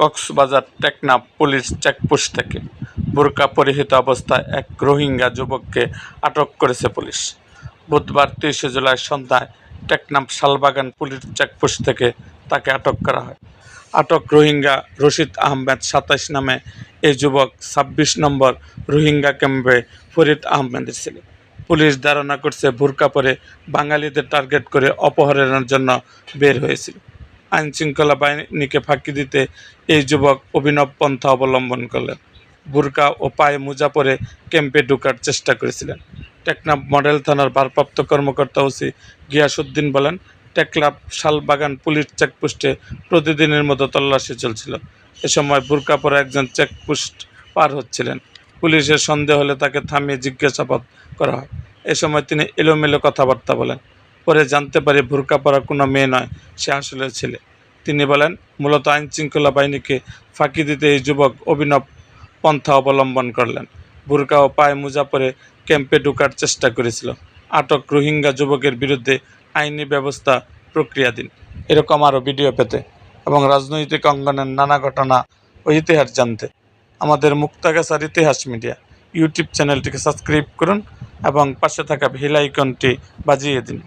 Cox's Bazar Teknaf police checkpost থেকে বোরকা পরিহিত অবস্থায় এক রোহিঙ্গা যুবককে আটক করেছে পুলিশ। বুধবার তেইশে জুলাই সন্ধ্যায় টেকনাফ শালবাগান পুলিশ চেকপোস্ট থেকে তাকে আটক করা হয়। আটক রোহিঙ্গা রশিদ আহমেদ সাতাইশ নামে এই যুবক ছাব্বিশ নম্বর রোহিঙ্গা ক্যাম্পে ফরিদ আহমেদের ছেলে। পুলিশ ধারণা করছে, বোরকা পরে বাঙালিদের টার্গেট করে অপহরণের জন্য বের হয়েছিল। আইন শৃঙ্খলা বাহিনীকে ফাঁকি দিতে এই যুবক অভিনব পন্থা অবলম্বন করলেন। বুরকা ও পায়ে মোজা পরে ক্যাম্পে ঢোকার চেষ্টা করেছিলেন। টেকনাফ মডেল থানার ভারপ্রাপ্ত কর্মকর্তা ওসি গিয়াসুদ্দিন বলেন টেকনাফ শালবাগান পুলিশ চেকপোস্টে প্রতিদিনের মতো তল্লাশি চলছিল। এ সময় বুরকা পরে একজন চেকপোস্ট পার হচ্ছিলেন। পুলিশের সন্দেহ হলে তাকে থামিয়ে জিজ্ঞাসাবাদ করা হয়। এ সময় তিনি এলোমেলো কথাবার্তা বলেন। পরে জানতে পারি বোরকা পরা কোনো মেয়ে নয়, সে আসলে ছেলে। তিনি বলেন, মূলত আইন শৃঙ্খলা বাহিনীকে ফাঁকি দিতে এই যুবক অভিনব পন্থা অবলম্বন করলেন। বোরকা ও পায়ে মোজা পরে ক্যাম্পে ঢোকার চেষ্টা করেছিল। আটক রোহিঙ্গা যুবকের বিরুদ্ধে আইনি ব্যবস্থা প্রক্রিয়াধীন। এরকম আরও ভিডিও পেতে এবং রাজনৈতিক অঙ্গনের নানা ঘটনা ও ইতিহাস জানতে আমাদের মুক্তাগাছার ইতিহাস মিডিয়া ইউটিউব চ্যানেলটিকে সাবস্ক্রাইব করুন এবং পাশে থাকা বেল আইকনটি বাজিয়ে দিন।